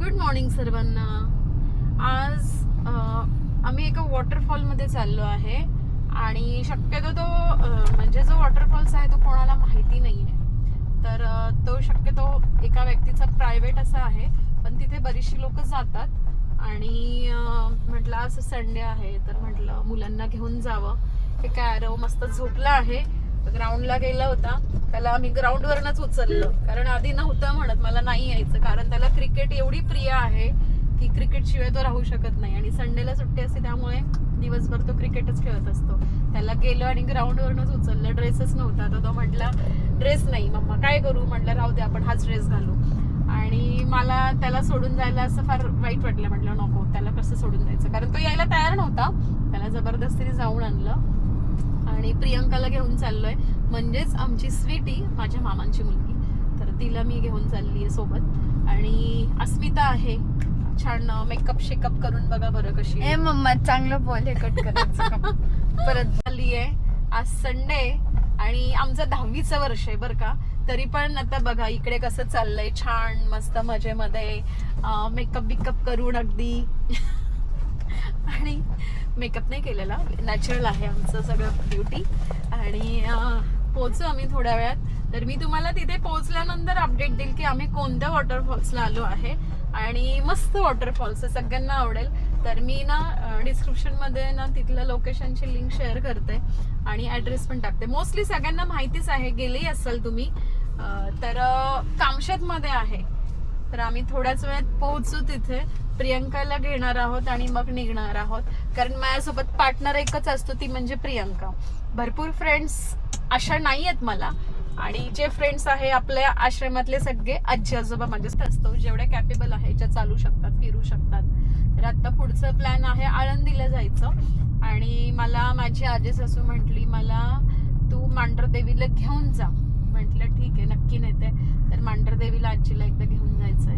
Good morning सर्वांना. आज आम्ही एका वॉटरफॉलमध्ये चाललो आहे आणि शक्यतो तो म्हणजे जो वॉटरफॉल्स आहे तो कोणाला माहिती नाही आहे तर तो शक्यतो एका व्यक्तीचा प्रायव्हेट असा आहे पण तिथे बरीचशी लोक जातात आणि म्हटलं आज संडे आहे तर म्हटलं मुलांना घेऊन जावं. एक ॲरो हो, मस्त झोपला आहे. ग्राउंडला गेला होता. त्याला आम्ही ग्राउंडवरनच उचललं. कारण आधी नव्हतं म्हणत मला नाही यायचं. कारण त्याला क्रिकेट एवढी प्रिय आहे की क्रिकेट शिवाय तो राहू शकत नाही. आणि संडेला सुट्टी असते त्यामुळे दिवसभर तो क्रिकेटच खेळत असतो. त्याला गेलं आणि ग्राउंडवरनच उचललं. ड्रेसच नव्हता. तर तो म्हटला ड्रेस नाही मम्मा. काय करू? म्हटलं राहू दे आपण हाच ड्रेस घालू. आणि मला त्याला सोडून जायला असं फार वाईट वाटलं. म्हटलं नको त्याला कसं सोडून जायचं? कारण तो यायला तयार नव्हता. त्याला जबरदस्तीने जाऊन आणलं. आणि प्रियंकाला घेऊन चाललोय. म्हणजेच आमची स्वीटी माझ्या मामांची मुलगी. तर तिला मी घेऊन चालली आहे सोबत. आणि अस्मिता आहे. छान मेकअप शेकअप करून बघा बरं कशी. ए मम्मा चांगलं बॉल हे कट करायचं? परत झाली आहे आज संडे आणि आमचं दहावीचं वर्ष आहे बरं का. तरी पण आता बघा इकडे कसं चाललंय. छान मस्त मजेमध्ये मेकअप बिकअप करून अगदी. आणि मेकअप नाही केलेला. नॅचरल आहे आमचं सगळं ब्युटी आणि पोचू पोहोचू आम्ही थोड्या वेळात. तर मी तुम्हाला तिथे पोहोचल्यानंतर अपडेट देईल की आम्ही कोणत्या वॉटरफॉल्सला आलो आहे. आणि मस्त वॉटरफॉल्स आहे सगळ्यांना आवडेल. तर मी ना डिस्क्रिप्शनमध्ये ना तिथल्या लोकेशनची लिंक शेअर करते. आणि ॲड्रेस पण टाकते. मोस्टली सगळ्यांना माहितीच आहे गेलेही असाल तुम्ही. तर कामशेतमध्ये आहे. तर आम्ही थोड्याच वेळात पोहोचू तिथे. प्रियंकाला घेणार आहोत आणि मग निघणार आहोत. कारण माझ्यासोबत पार्टनर एकच असतो ती म्हणजे प्रियंका. भरपूर फ्रेंड्स अशा नाही आहेत मला. आणि जे फ्रेंड्स आहे आपल्या आश्रमातले सगळे आजी आजोबा माझ्याच असतो. जेवढे कॅपेबल आहे ज्या चालू शकतात फिरू शकतात. तर आता पुढचं प्लॅन आहे आळंदीला जायचं. आणि मला माझी आजी सासू म्हटली मला तू मांढरदेवीला घेऊन जा. म्हटलं ठीक आहे नक्की नेते. तर मांढरदेवीला आजीला एकदा घेऊन जायचंय.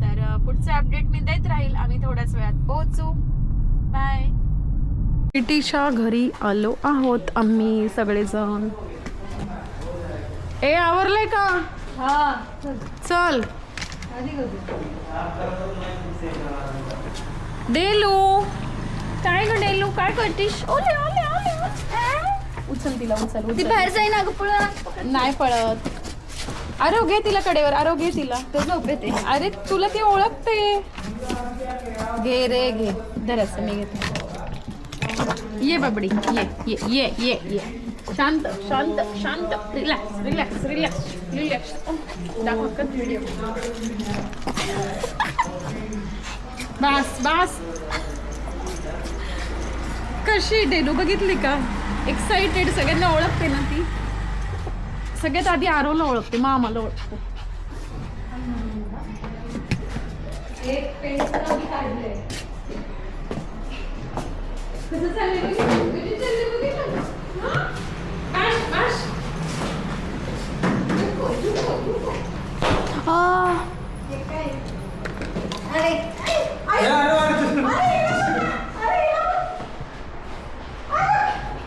तर पुढचं अपडेट मी देत राहील. आम्ही थोड्याच वेळात पोहोचू. बाय सिटीच्या घरी आलो आहोत आम्ही सगळेजण. ए आवरलंय का? हा. चल. डेलू. काय ग डेलू? काय करतीस? ओले ओले ओले. उचल तिला उचल ती बाहेर जाईन अगं पुढं नाही पळत. अरे घे तिला कडेवर अरे घे तिला. तो झोप येते अरे तुला ती ओळखते. घे रे घे. धर असं मी घेते. ये बाबडी ये ये ये ये ये. शांत शांत शांत. रिलॅक्स रिलॅक्स रिलॅक्स रिलॅक्स दाखव व्हिडिओ बस बस. कशी डेलू बघितली का? एक्साइटेड सगळ्यांना ओळखते ना ती. सगळ्यात आधी आरोला ओळखते मग आम्हाला ओळखते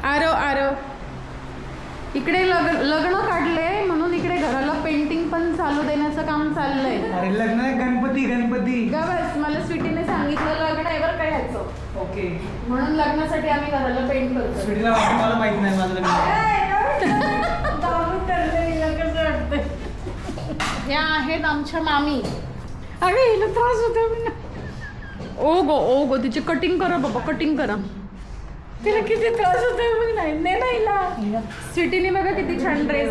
आरो आरो. इकडे लग्न लग्न काढले म्हणून इकडे घराला पेंटिंग पण चालू देण्याचं काम चाललंय. अरे लग्न आहे गणपती गणपती. गबस मला स्वीटीने सांगितलं लग्न आहे बरं काय ह्याचं. ओके. म्हणून लग्नासाठी आम्ही घराला पेंट करतो स्वीटीला वाटतं मला माहीत नाही माझं लग्न. आहे. ह्या आहेत आमच्या मामी. अरे हिला त्रास होतो ओ गो ओ गो तिची कटिंग करा बाबा कटिंग करा. तिला किती त्रास होतोय मग नाही ने नाही हिला. स्वीटीने बघा किती छान dress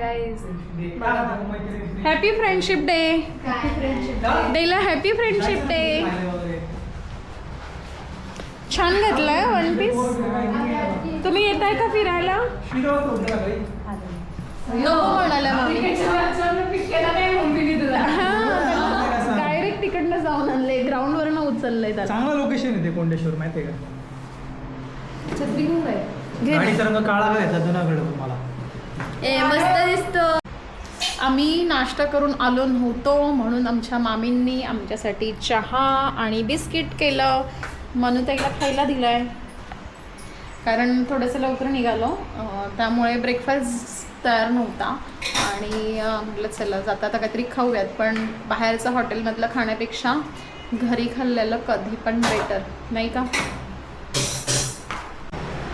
guys happy friendship day डेला हॅपी फ्रेंडशिप डे छान घातलाय वन पीस तुम्ही येत आहे का फिरायला? नको म्हणाल्या डायरेक्ट तिकडनं जाऊन आणले ग्राउंड वरनं उचललंय त्याला. चांगलं लोकेशन आहे ते कोंडेश्वर माहितीये का? छत्री घेऊन काय घे ना. गाडीचा रंग काळा का येतात जुनाकडे तुम्हाला. ए मस्त दिसतो. आम्ही नाश्ता करून आलो नव्हतो म्हणून आमच्या मामींनी आमच्यासाठी चहा आणि बिस्किट केलं. म्हणून त्याला खायला दिलाय. कारण थोडंसं लवकर निघालो. त्यामुळे ब्रेकफास्ट तयार नव्हता. आणि म्हटलं चला जाता आता काहीतरी खाऊयात. पण बाहेरचं हॉटेलमधलं खाण्यापेक्षा घरी खाल्लेलं कधी पण बेटर नाही का?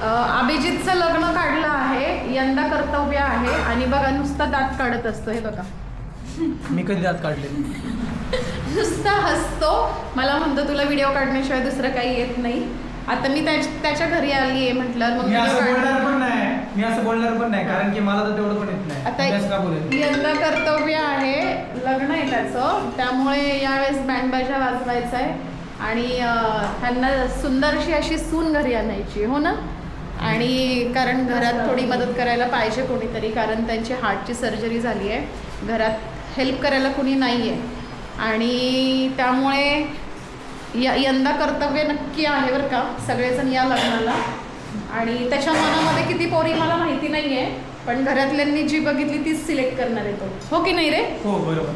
अभिजितचं लग्न काढलं आहे यंदा कर्तव्य आहे आणि बघा नुसता दात काढत असतो हे बघा. मी कधी दात काढले? नुसता हसतो. मला म्हणतो तुला व्हिडिओ काढण्याशिवाय दुसरं काही येत नाही. आता मी त्याच- त्याच्या घरी आली आहे म्हटलं मग मी असं बोलणार पण नाही. मी असं बोलणार पण नाही कारण की मला तर तेवढं पण येत नाही. का बोलेल आता यंदा कर्तव्य आहे लग्न आहे त्याचं. त्यामुळे यावेळेस बँडबाजा वाजवायचा आहे आणि अं, त्यांना सुंदरशी अशी सून घरी आणायची हो ना? आणि कारण घरात थोडी मदत करायला पाहिजे कोणीतरी कारण त्यांची हार्टची सर्जरी झाली आहे. घरात हेल्प करायला कोणी नाही आहे आणि त्यामुळे य यंदा कर्तव्य नक्की आहे बरं का सगळेजण या लग्नाला. आणि त्याच्या मनामध्ये किती पोरी मला माहिती नाही आहे पण घरातल्यांनी जी बघितली तीच सिलेक्ट करणार आहे तो. हो की नाही रे? हो बरोबर.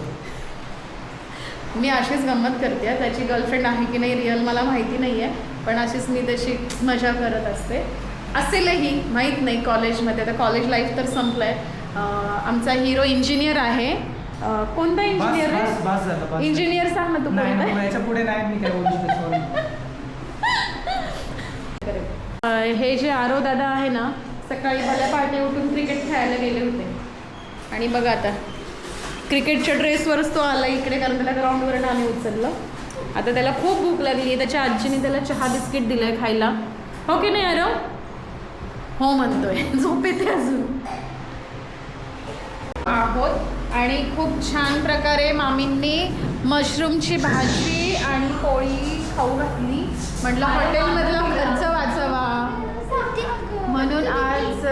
मी अशीच गंमत करते आहे. त्याची गर्लफ्रेंड आहे की नाही रिअल मला माहिती नाही आहे पण अशीच मी तशी मजा करत असते. असेलही माहीत नाही कॉलेजमध्ये. आता कॉलेज लाईफ तर संपलं आहे आमचा हिरो इंजिनियर आहे. कोणता इंजिनियर इंजिनियर सांग ना तू कोणता पुढे नाही मी काय हे जे आरो दादा आहे ना सकाळी भल्या पहाटे उठून क्रिकेट खेळायला गेले होते. आणि बघा आता क्रिकेटच्या ड्रेसवरच तो आला इकडे कारण त्याला ग्राउंडवर आम्ही उचललं. आता त्याला खूप भूक लागली आहे त्याच्या आजीने त्याला चहा बिस्किट दिलंय खायला. हो की नाही आरो? हो म्हणतोय. झोप येते अजून. आहोत. आणि खूप छान प्रकारे मामींनी मशरूमची भाजी आणि पोळी खाऊ घातली. म्हटलं हॉटेलमधला खर्च वाचवा. म्हणून आज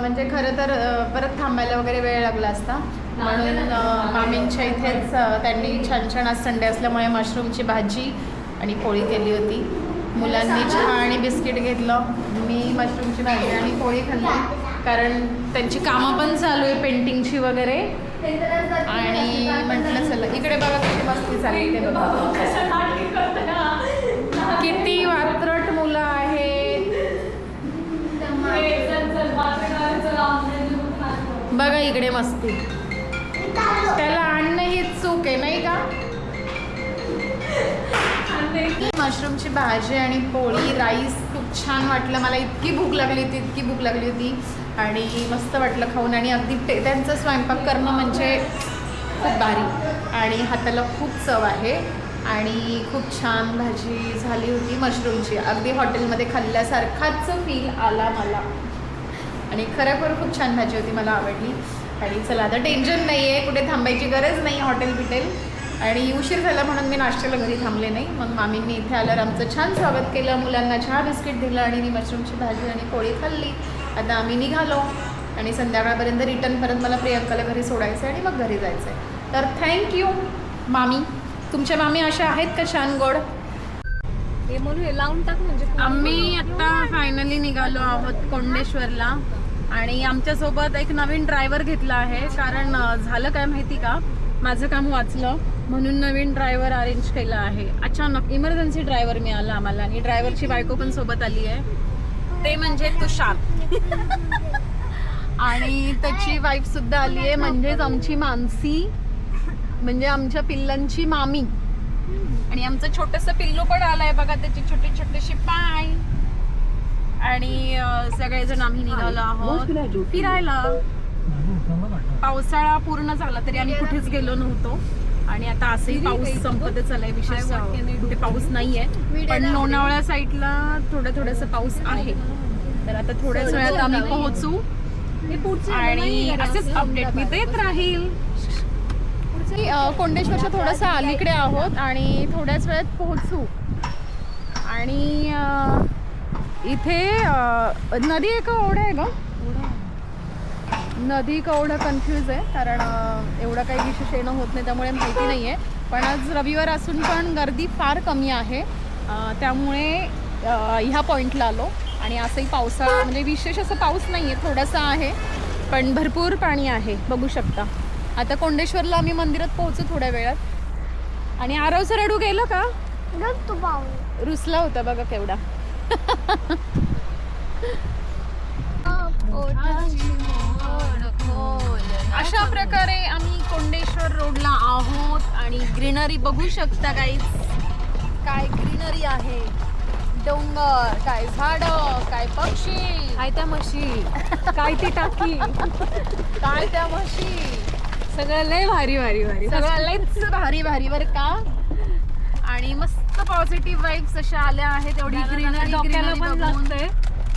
म्हणजे खरं तर परत थांबायला वगैरे वेळ लागला असता. म्हणून मामींच्या इथेच त्यांनी छान छान आज संडे असल्यामुळे मशरूमची भाजी आणि पोळी केली होती. मुलांनी चहा आणि बिस्किट घेतलं. मी मशरूमची भाजी आणि पोळी खाल्ली. कारण त्यांची कामं पण चालू आहे पेंटिंगची वगैरे. आणि म्हटलं चला इकडे बघा कशी मस्ती चालली ते बघा. किती वात्रट मुलं आहेत. बघा इकडे मस्ती. त्याला आणणं ही चूक आहे नाही का? मशरूमची भाजी आणि पोळी राईस खूप छान वाटलं. मला इतकी भूक लागली होती इतकी भूक लागली होती. आणि मस्त वाटलं खाऊन. आणि अगदी ते त्यांचं स्वयंपाक करणं म्हणजे खूप भारी. आणि हाताला खूप चव आहे. आणि खूप छान भाजी झाली होती मशरूमची. अगदी हॉटेलमध्ये खाल्ल्यासारखाच फील आला मला. आणि खरोखर खूप छान भाजी होती मला आवडली. आणि चला आता टेन्शन नाही आहे कुठे थांबायची गरज नाही. हॉटेल बिटेल आणि उशीर झाला म्हणून मी नाश्त्याला घरी थांबले नाही. मग मामींनी इथे आल्यावर आमचं छान स्वागत केलं. मुलांना चहा बिस्किट दिलं आणि मी मशरूमची भाजी आणि पोळी खाल्ली. आता आम्ही निघालो आणि संध्याकाळपर्यंत रिटर्न परत मला प्रियंकाला घरी सोडायचं आहे आणि मग घरी जायचं आहे तर थँक्यू मामी. तुमच्या मामी अशा आहेत का छान गोड? म्हणून लावून टाक म्हणजे आम्ही आता फायनली निघालो आहोत कोंडेश्वरला. आणि आमच्यासोबत एक नवीन ड्रायव्हर घेतला आहे. कारण झालं काय माहिती का? माझं काम वाचलं म्हणून नवीन ड्रायव्हर अरेंज केला आहे. अचानक इमर्जन्सी ड्रायव्हर मिळाला आम्हाला आणि ड्रायव्हरची बायको पण सोबत आली आहे. ते म्हणजे तुषार. आणि त्याची वाईफ सुद्धा आली आहे म्हणजेच आमची मानसी म्हणजे आमच्या पिल्लांची मामी. आणि आमचं छोटस पिल्लू पण आलंय बघा त्याचे छोटे छोटेसे पाय. आणि सगळेजण आम्ही निघालो आहोत. फिरायला. पावसाळा पूर्ण झाला तरी आम्ही कुठेच गेलो नव्हतो. आणि आता असंही पाऊस संपतच आलाय विशेष कुठे पाऊस नाहीये. पण लोणावळा साईडला थोडं थोडस पाऊस आहे. तर आता थोड्याच वेळात आम्ही पोहोचू. आणि असेच अपडेट मी देत राहील. कोंडेश्वरच्या थोडंसं अलीकडे आहोत आणि थोड्याच वेळात पोहोचू. आणि इथे नदी आहे का ओढा आहे ग. नदी का ओढा कन्फ्यूज आहे कारण एवढं काही विशेष येणं होत नाही त्यामुळे माहिती नाही आहे पण आज रविवार असून पण गर्दी फार कमी आहे. त्यामुळे ह्या पॉईंटला आलो. आणि असंही पावसाळा म्हणजे विशेष असं पाऊस नाही आहे थोडासा आहे. पण भरपूर पाणी आहे बघू शकता. आता कोंडेश्वरला आम्ही मंदिरात पोहोचू थोड्या वेळात. आणि आरवचं रडू गेलं का? रुसला होता बघा केवढा. अशा प्रकारे आम्ही कोंडेश्वर रोडला आहोत आणि ग्रीनरी बघू शकता काहीच काय ग्रीनरी आहे? डोंगर काय झाड काय पक्षी? काय त्या म्हशी? काय ती टाकी? काय त्या म्हशी? सगळं लय भारी भारी भारी. सगळं लयच भारी भारी बर का? आणि मस्त पॉझिटिव्ह वाईब्स अशा आल्या आहेत. एवढी ग्रीनरी पण लागतंय.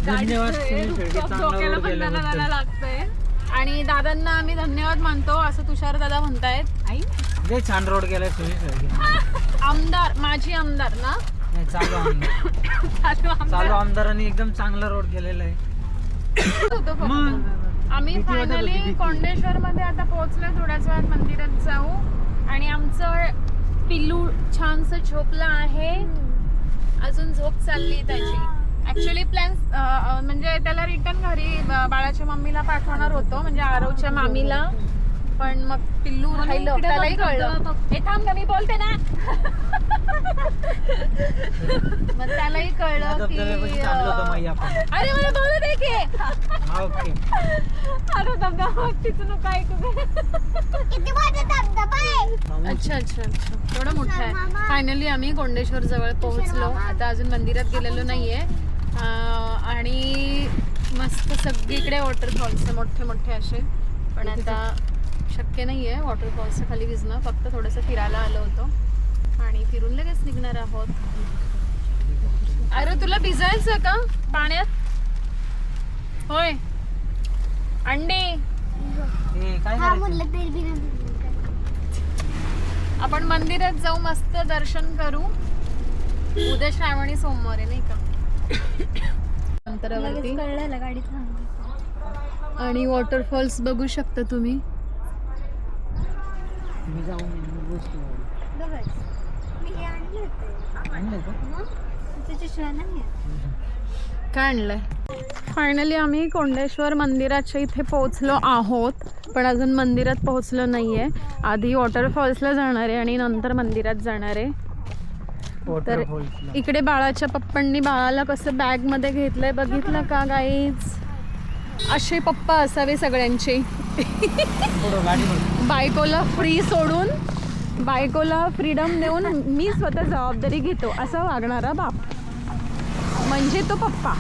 धन्यवाद चांगला गेल्याबद्दल. लागतंय. आणि दादांना आम्ही धन्यवाद मानतो असं तुषार दादा म्हणतायत. आई. लय छान रोड गेलाय सुनील आमदार माझी आमदार ना? नाही, चालू आमदार. चालू चालू आमदारांनी एकदम चांगला रोड केलेला आहे. होतो फक्त. मग? आम्ही फायनली. कोंडेश्वर मध्ये आता पोहोचलो थोड्याच वेळात मंदिरात जाऊ. आणि आमचं पिल्लू छानस झोपलं आहे. अजून झोप चालली त्याची. ऍक्च्युली प्लॅन म्हणजे त्याला रिटर्न घरी बाळाच्या मम्मीला पाठवणार होतो म्हणजे आरवच्या मामीला. पण मग पिल्लू राहिलं त्यालाही कळलं. हे थांब ना मी बोलते ना. मग त्यालाही कळलं की अरे मला बोलू दे की. अरे दबदबा तिथून काय अच्छा अच्छा अच्छा. थोडं मोठं आहे. फायनली आम्ही कोंडेश्वर जवळ पोहोचलो. आता अजून मंदिरात गेलेलो नाहीये. आणि मस्त सगळीकडे वॉटरफॉल्स मोठे मोठे असे. पण आता शक्य नाहीये वॉटरफॉल्सच्या खाली भिजणं फक्त थोडंसं फिरायला आलो होतो. आणि फिरून लगेच निघणार आहोत. अरे तुला भिजायचं का? पाण्यात? होय. अंडे. हे? आपण मंदिरात जाऊ मस्त दर्शन करू. उद्या श्रावणी सोमवार आहे नाही का? अंतरावरती कळलं. आणि वॉटरफॉल्स बघू शकता तुम्ही. मी जाऊन हे. काय आणलंय? फायनली आम्ही कोंडेश्वर मंदिराच्या इथे पोहोचलो आहोत पण अजून मंदिरात पोहोचलो नाहीये. आधी वॉटरफॉल्सला जाणार आहे आणि नंतर मंदिरात जाणार आहे. तर. इकडे बाळाच्या पप्पांनी बाळाला कसं बॅगमध्ये घेतलंय बघितलं का गाईज असे पप्पा असावे सगळ्यांचे. बायकोला फ्री सोडून बायकोला फ्रीडम देऊन मी स्वतः जबाबदारी घेतो असा वागणारा बाप म्हणजे तो पप्पा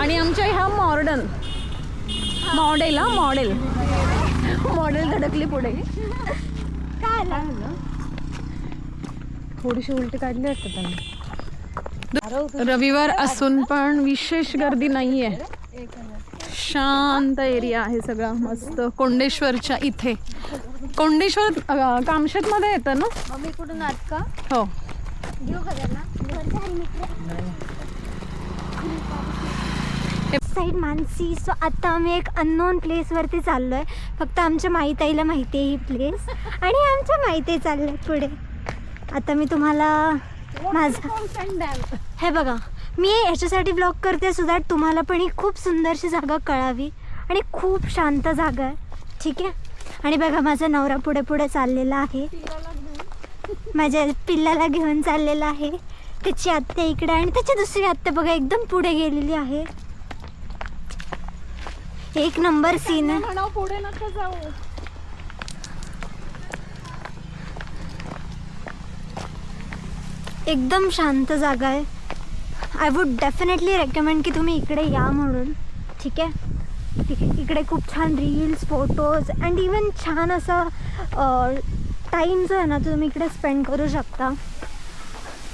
आणि आमच्या ह्या मॉडर्न मॉडेल हा मॉडेल मॉडेल धडकली पुढे काय लागलं? थोडीशी उलटी काढली वाटतं त्यांनी. रविवार असून पण विशेष गर्दी नाहीये. शांत एरिया आहे सगळा मस्त. कोंडेश्वरच्या इथे. कोंडेश्वर कामशेतमध्ये येतं ना? मम्मी कुठून आत का? हो. साईड मानसी सो आता आम्ही एक अननोन प्लेसवरती चाललो आहे फक्त आमच्या माईताईला माहिती आहे ही प्लेस आणि आमच्या माहिती चाललं आहे पुढे. आता मी तुम्हाला माझा हे बघा मी ह्याच्यासाठी ब्लॉग करते सो दॅट तुम्हाला पण ही खूप सुंदरशी जागा कळावी आणि खूप शांत जागा आहे. ठीक आहे? आणि बघा माझा नवरा पुढे पुढे चाललेला आहे. माझ्या पिल्लाला घेऊन चाललेला आहे. त्याची आत्या इकडे आणि त्याची दुसरी आत्या बघा एकदम पुढे गेलेली आहे. एक नंबर सीन आहे. पुढे नका जाऊ. एकदम शांत जागा आहे. आय वुड डेफिनेटली रेकमेंड की तुम्ही इकडे या म्हणून. ठीक आहे? ठीक आहे. इकडे खूप छान रील्स फोटोज अँड इवन छान असा टाईम जो आहे ना तो तुम्ही इकडे स्पेंड करू शकता.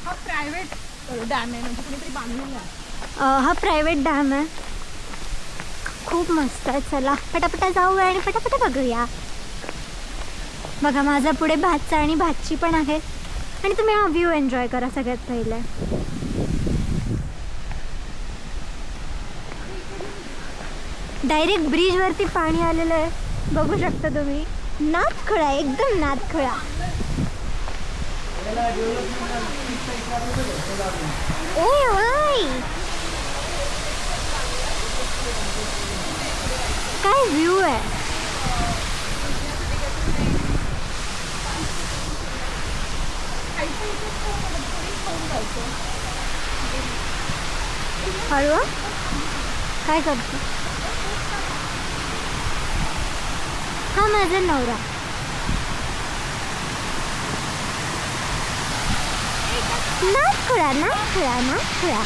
हा प्रायव्हेट डॅम आहे म्हणजे कुणीतरी बांधलेला हा प्रायव्हेट डॅम आहे. खूप मस्त आहे. चला पटापटा जाऊ आणि पटापटा बघूया. बघा माझा पुढे भातचा आणि भातची पण आहे आणि तुम्ही हा व्ह्यू एन्जॉय करा सगळ्यात पहिले. डायरेक्ट ब्रिजवरती पाणी आलेलं आहे. बघू शकता तुम्ही. नादखळा एकदम नादखळा ओय. काय व्ह्यू आहे? हळू काय करतो हा माझा नवरा नाच खुळा नाच खुळा नाच खुळा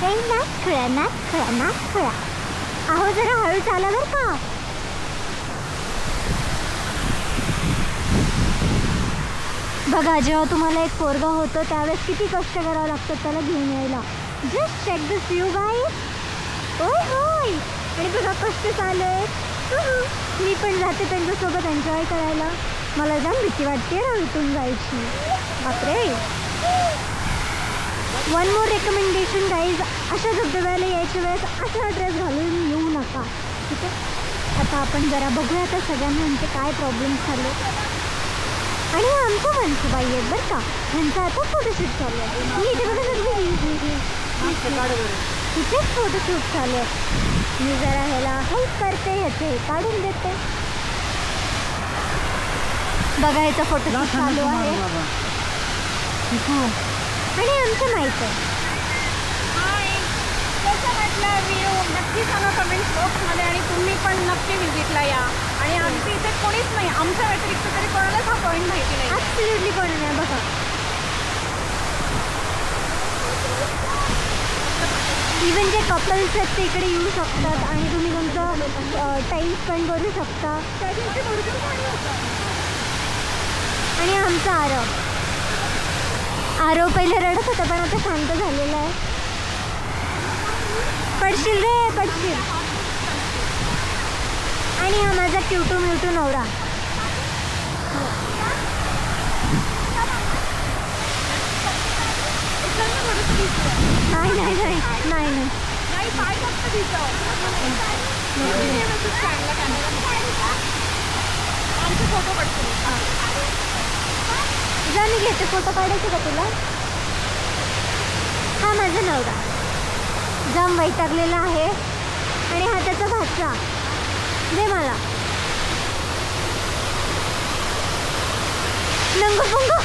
हे नाच खुळा नाच खुळा नाच खुळा अहो जरा हळू चाला बरं का बघा जेव्हा तुम्हाला एक पोरगा होतं त्यावेळेस किती कष्ट करावं लागतं त्याला घेऊन यायला. जस्ट चेक दिस यू गाई होय होय आणि बघा कष्ट चालू आहे. मी पण जाते त्यांच्यासोबत एन्जॉय करायला. मला जाम भीती वाटते ना इथून जायची. बापरे. वन मोर रेकमेंडेशन गाईज अशा धबधब्याला यायच्या वेळेस असा ड्रेस घालून येऊ नका. ठीक आहे? आता आपण जरा बघूया तर सगळ्यांना यांचे काय प्रॉब्लेम झाले. आणि आमच्या माणसंबाई आहेत बरं का. ह्यांचा आता फोटोशूट चालू आहे. मी इथे बघा ही- ही- ही- इथेच फोटोशूट चालू आहे. मी जरा ह्याला हेल्प करते ह्याचे हे काढून देते. बघा ह्याचा फोटोशूट चालू आहे. आणि आमचं माहीत आहे. नक्की सांगा कमेंट बॉक्समध्ये आणि तुम्ही पण नक्की व्हिजिटला या. आणि आमच्या इथे कोणीच नाही. आमच्या व्यतिरिक्त तरी कोणालाच हा पॉईंट माहिती नाही. ॲब्सल्युटली कोणी नाही बघा. इवन जे कपल्स आहेत ते इकडे येऊ शकतात आणि तुम्ही तुमचा टाईम स्पेंड करू शकता. आणि आमचा आरव आरव पहिले रडत होता पण आता शांत झालेला आहे. पडशील रे पडशील. आणि हा माझा क्यूटू म्युटू नवरा. नाही नाही नाही नाही नाही. जा मी घेते फोटो काढायचे का तुला? हा माझा नवरा. जाम वैतागलेला आहे आणि हा त्याचा भाचा दे मला नंगू पुंगू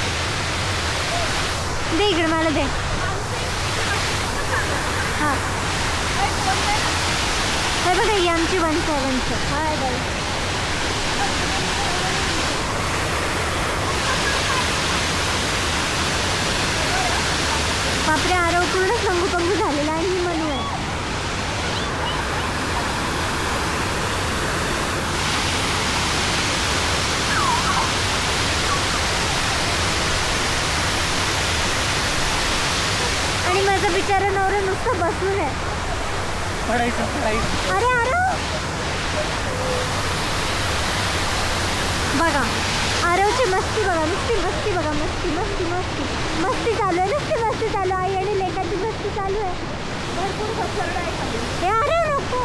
दे इकडे मला दे. हा. हे बघा ही आमची वन सेवनचं हाय बाई. बापरे आरव पूर्ण संगू पंगू झालेला आहे ही मनू आहे आणि माझा बिचारा नवरा नुसतं बसून आहे. पडायचं पडायचं. अरे आरव बघा आरवची मस्ती बघा नुसती मस्ती बघा मस्ती मस्ती मस्ती. मस्ती चालू आहे नुसती मस्ती चालू आहे. आई आणि लेकाची मस्ती चालू आहे. भरपूर घसरलं आहे खाली. हे आरव नको.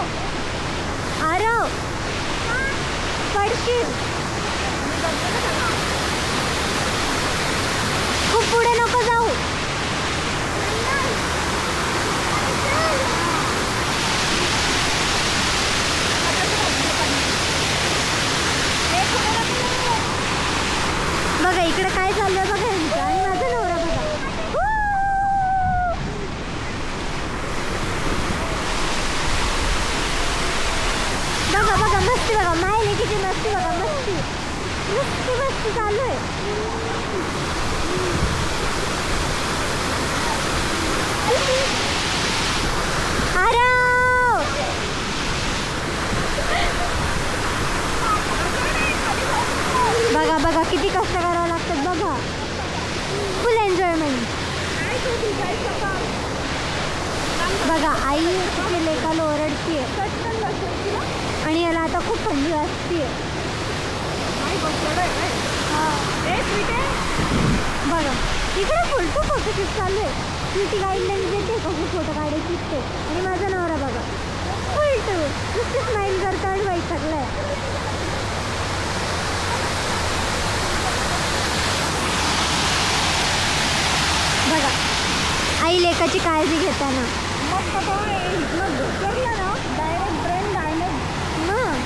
आरव. पडशील. खूप पुढे नको जाऊ. बघा इकडे काय चाललंय बघा यांचं आणि माझा नवरा बघा Woo! बघा बघा मस्ती बघा माय लेकीची मस्ती बघा मस्ती मस्ती मस्ती चालू आहे आरव! बघा बघा किती कष्ट करावं लागतात बघा. फुल एन्जॉयमेंट बघा आई तिथे लेकाला ओरडतीये. आणि याला आता खूप थंडी असते आहे बघा इकडे फुलटू फोटोशूट चालू आहे. मी ती गाईडलाईन देते कशी फोटो काढायची ते आणि माझा नवरा बघा. फुलटू नुसतीच स्माईल करतो आणि वैतागलाय. बघा आई लेकाची काळजी घेताना. मग बाबा, ए, इथनं घसरलं ना डायरेक्ट ब्रेन डायमेज मग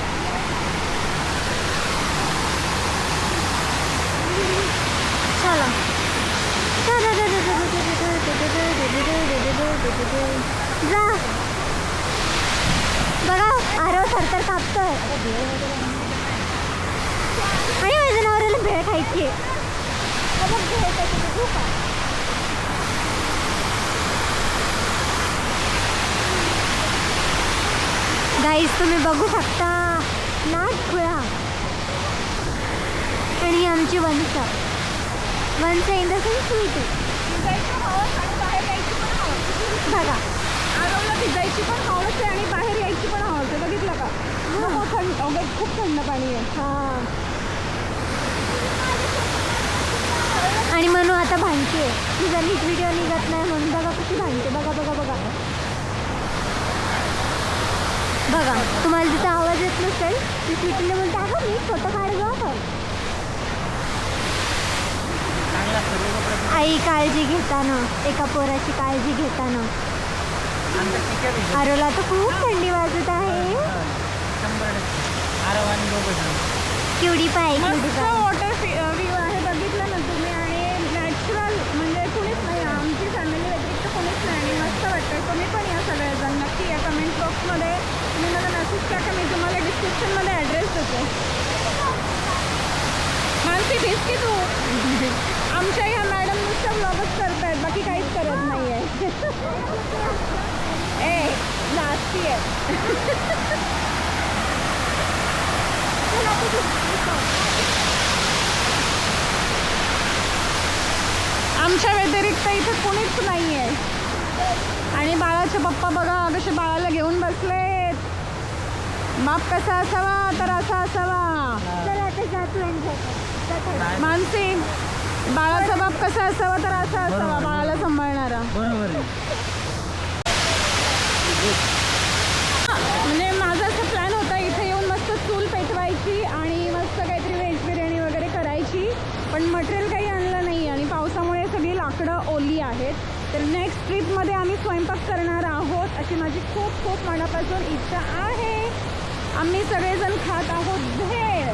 चला. जा. बघा आरव थरथर कापतोय. आणि माझ्या नवऱ्याला भेळ खायची आहे. बघा, भेळ कशी बघू का? गाईस तुम्ही बघू शकता. नागपुळा आणि आमची वंश. वंश इन द सेन्स स्वीटी बघा. आरवला भिजायची पण हवस आहे आणि बाहेर यायची पण हवस आहे बघितलं का? थंड. अगं खूप थंड पाणी आहे. हा. आणि म्हणू आता भांडते. तिचा नीट व्हिडिओ निघत नाही म्हणून बघा कशी भांडते. बघा बघा बघा. बघा तुम्हाला तिचा आवाज येत नसेल ती स्वीटीला म्हणते अगं मी फोटो काढ गं आई काळजी घेताना एका पोराची काळजी घेताना आरोला तर खूप थंडी वाजत आहे. क्युडी पाय मस्त पाय वॉटर व्ह्यू आहे बघितलं ना तुम्ही आणि नॅचरल म्हणजे कुणीच नाही आमची फॅमिली व्यतिरिक्त कुणीच नाही आणि मस्त वाटतं तुम्ही पण या सगळेजण नक्की या कमेंट बॉक्समध्ये तुम्ही मला मेसेज टाका मी तुम्हाला डिस्क्रिप्शनमध्ये ॲड्रेस देते मानसी दिस की तू आमच्या ह्या मॅडम नुसतं ब्लॉगच करतायत बाकी काहीच करत नाही आहे ए जास्ती आहे आमच्या व्यतिरिक्त इथे कुणीच नाही आहे आणि बाळाचे पप्पा बघा कसे बाळाला घेऊन बसलेत बाप कसा असावा तर असा असावा चल आता जातो यांच्याकडे. मानसी बाळाचा बाप कसा असावा तर असा असावा बरोबर. बाळाला सांभाळणारा म्हणजे माझा असा प्लॅन होता इथे येऊन मस्त चूल पेटवायची आणि मस्त काहीतरी व्हेज बिर्याणी वगैरे करायची. पण मटेरियल काही आणलं नाही आणि पावसामुळे सगळी लाकडं ओली आहेत. तर नेक्स्ट ट्रिपमध्ये आम्ही स्वयंपाक करणार आहोत अशी माझी खूप खूप मनापासून इच्छा आहे. आम्ही सगळेजण खात आहोत भेळ.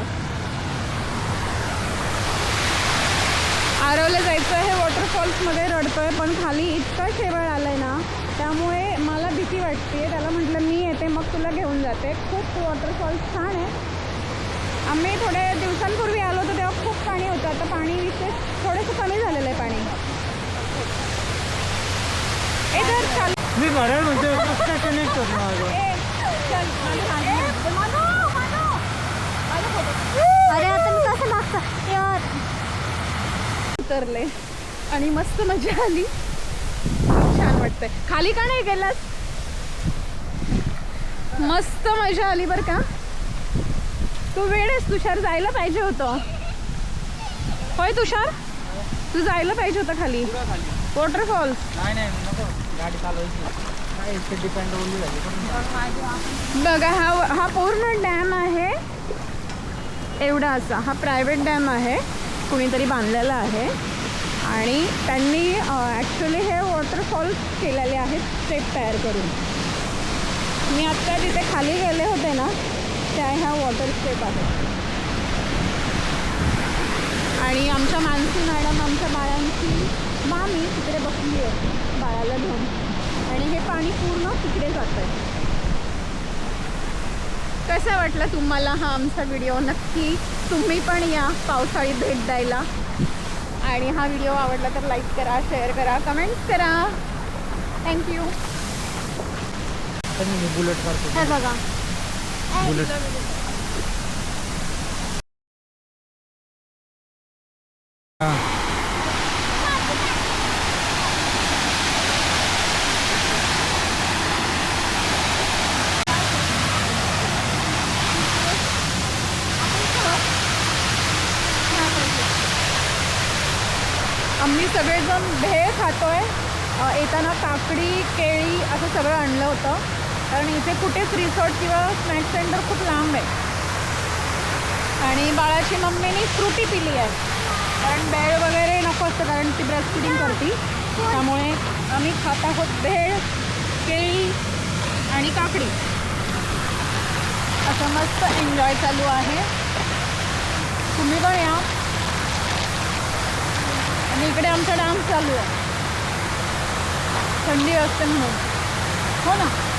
आरवला जायचं आहे वॉटरफॉल्समध्ये रडतोय पण खाली इतका शेवाळ आलाय ना त्यामुळे मला भीती वाटते त्याला म्हटलं मी येते मग तुला घेऊन जाते. खूप वॉटरफॉल्स छान आहे आम्ही थोड्या दिवसांपूर्वी आलो होतो तेव्हा खूप पाणी होतं. आता पाणी विशेष थोडंसं कमी झालेलं आहे पाणी. ए धर, चाल. मी बरं म्हणतो कसं कनेक्ट होत माझं ए, चल, माझं मागे. अरे आता मी कसं मागचं यार उतरले आणि मस्त मजा आली. छान वाटतंय. खाली का नाही गेलास? मस्त मजा आली बरं का? तू वेळेस तुषार जायला पाहिजे होतं. होय तुषार? तू जायला पाहिजे होतं खाली. पण बघा हा हा पूर्ण डॅम आहे. एवढा असा. हा प्रायव्हेट डॅम आहे. कुणीतरी बांधलेला आहे. आणि त्यांनी ॲक्च्युली हे वॉटरफॉल्स केलेले आहेत स्टेप तयार करून. मी आत्ता तिथे खाली गेले होते ना त्या ह्या वॉटर स्टेप आहेत. आणि आमच्या मानसी मॅडम आमच्या बाळांची मामी तिकडे बसली आहे बाळाला घेऊन. आणि हे पाणी पूर्ण तिकडे जातं आहे. कसं वाटलं तुम्हाला हा आमचा व्हिडिओ नक्की तुम्ही पण या पावसाळी भेट द्यायला. आणि हा व्हिडिओ आवडला तर लाईक करा शेअर करा कमेंट्स करा. थँक्यू बुलेट हे बघा. बुलेट हां आम्ही सगळेजण भेळ खातोय. आहे येताना काकडी केळी असं सगळं आणलं होतं. कारण इथे कुठेच रिसॉर्ट किंवा स्नॅक सेंटर खूप लांब आहे. आणि बाळाची मम्मीनी फ्रुटी पिली आहे. कारण भेळ वगैरे नको असतं कारण ती ब्रेस्ट फिडिंग करते. त्यामुळे आम्ही खात आहोत भेळ केळी आणि काकडी. असं मस्त एन्जॉय चालू आहे. तुम्ही पण या. आणि इकडे आमचा डान्स चालू आहे. थंडी असते म्हणून. हो ना?